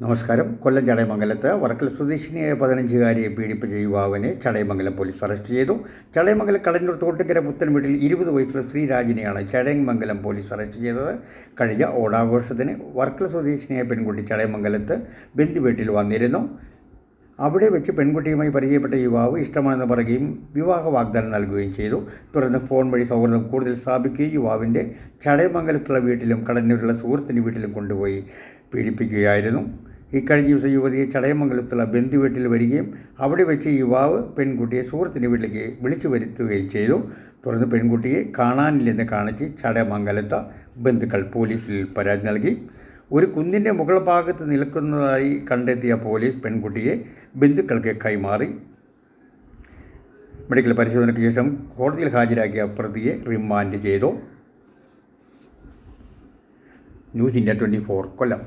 നമസ്കാരം. കൊല്ലം ചടയമംഗലത്ത് വർക്കൽ സ്വദേശിനിയായ പതിനഞ്ചുകാരിയെ പീഡിപ്പിച്ച യുവാവിനെ ചടയമംഗലം പോലീസ് അറസ്റ്റ് ചെയ്തു. ചടയമംഗലം കടന്നൂർ തോട്ടുകര പുത്തൻ വീട്ടിൽ ഇരുപത് വയസ്സുള്ള ശ്രീരാജിനെയാണ് ചടയമംഗലം പോലീസ് അറസ്റ്റ് ചെയ്തത്. കഴിഞ്ഞ ഓണാഘോഷത്തിന് വർക്കൽ സ്വദേശിനിയായ പെൺകുട്ടി ചടയമംഗലത്ത് ബന്ധുവീട്ടിൽ വന്നിരുന്നു. അവിടെ വെച്ച് പെൺകുട്ടിയുമായി പരിചയപ്പെട്ട യുവാവ് ഇഷ്ടമാണെന്ന് പറയുകയും വിവാഹ വാഗ്ദാനം നൽകുകയും ചെയ്തു. തുടർന്ന് ഫോൺ വഴി സൗഹൃദം കൂടുതൽ സ്ഥാപിക്കുകയും യുവാവിന്റെ ചടയമംഗലത്തുള്ള വീട്ടിലും കടന്നൂരുള്ള സുഹൃത്തിന്റെ വീട്ടിലും കൊണ്ടുപോയി പീഡിപ്പിക്കുകയായിരുന്നു. ഇക്കഴിഞ്ഞ ദിവസം യുവതിയെ ചടയമംഗലത്തുള്ള ബന്ധു വീട്ടിൽ വരികയും അവിടെ വെച്ച് യുവാവ് പെൺകുട്ടിയെ സുഹൃത്തിന്റെ വീട്ടിലേക്ക് വിളിച്ചു വരുത്തുകയും ചെയ്തു. തുടർന്ന് പെൺകുട്ടിയെ കാണാനില്ലെന്ന് കാണിച്ച് ചടയമംഗലത്ത് ബന്ധുക്കൾ പോലീസിൽ പരാതി നൽകി. ഒരു കുന്നിന്റെ മുകൾ ഭാഗത്ത് നിൽക്കുന്നതായി കണ്ടെത്തിയ പോലീസ് പെൺകുട്ടിയെ ബന്ധുക്കൾക്ക് കൈമാറി. മെഡിക്കൽ പരിശോധനയ്ക്ക് ശേഷം കോടതിയിൽ ഹാജരാക്കിയ പ്രതിയെ റിമാൻഡ് ചെയ്തു. News India twenty four Kollam.